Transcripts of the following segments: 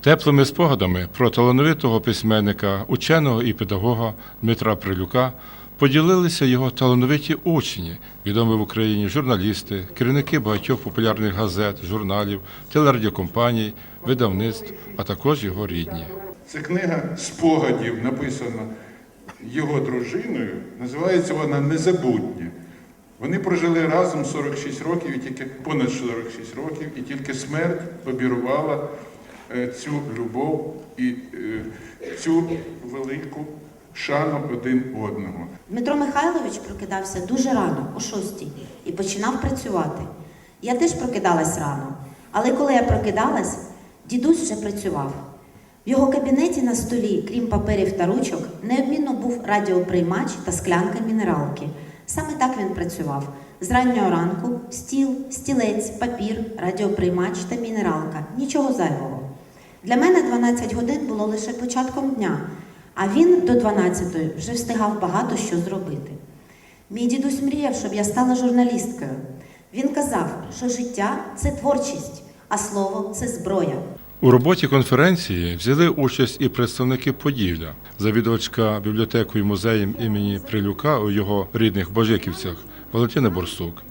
Теплими спогадами про талановитого письменника, ученого і педагога Дмитра Прилюка поділилися його талановиті учні, відомі в Україні журналісти, керівники багатьох популярних газет, журналів, телерадіокомпаній, видавництв, а також його рідні. Це книга спогадів, написана його дружиною. Називається вона Незабутнє. Вони прожили разом 46 років, і тільки понад 46 років, і тільки смерть обірвала е, цю любов і е, цю велику шану один одного. Дмитро Михайлович прокидався дуже рано, о шостій, і починав працювати. Я теж прокидалась рано, але коли я прокидалась, дідусь вже працював. В його кабінеті на столі, крім паперів та ручок, неодмінно був радіоприймач та склянка мінералки. Саме так він працював. З раннього ранку стіл, стілець, папір, радіоприймач та мінералка. Нічого зайвого. Для мене 12 годин було лише початком дня, а він до 12 вже встигав багато що зробити. Мій дідусь мріяв, щоб я стала журналісткою. Він казав, що життя це творчість, а слово це зброя. У роботі конференції взяли участь і представники Поділля, завідувачка бібліотекою музеєм імені Прилюка у його рідних Божиківцях Валентина Борсук,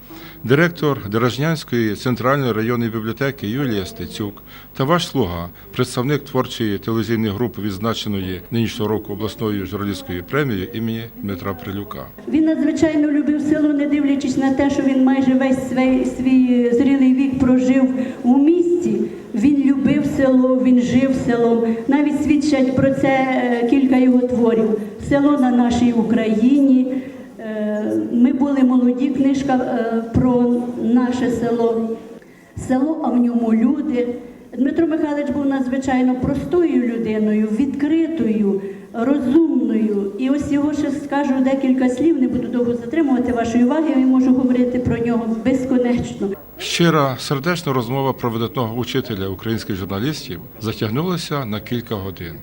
директор Деражнянської центральної районної бібліотеки Юлія Стецюк та ваш слуга, представник творчої телевізійної групи, відзначеної нинішнього року обласною журналістською премією імені Дмитра Прилюка. Він надзвичайно любив село, не дивлячись на те, що він майже весь свій, свій зрілий вік прожив у місті. Він любив село, він жив селом. Навіть свідчать про це е, кілька його творів. Село на нашій Україні. Е, молоді, книжка е, про наше село. Село, а в ньому люди. Дмитро Михайлович був надзвичайно простою людиною, відкритою, розумною. І ось його ще скажу декілька слів, не буду довго затримувати вашої уваги, я можу говорити про нього безконечно. Щира сердечна розмова про видатного учителя українських журналістів затягнулася на кілька годин.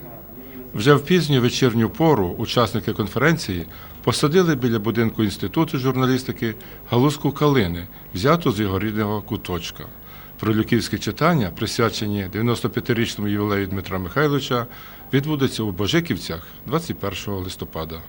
Вже в пізню вечірню пору учасники конференції посадили біля будинку інституту журналістики галузку калини, взяту з його рідного куточка. Пролюківські читання, присвячені 95-річному ювілею Дмитра Михайловича, відбудуться у Божиківцях 21 листопада.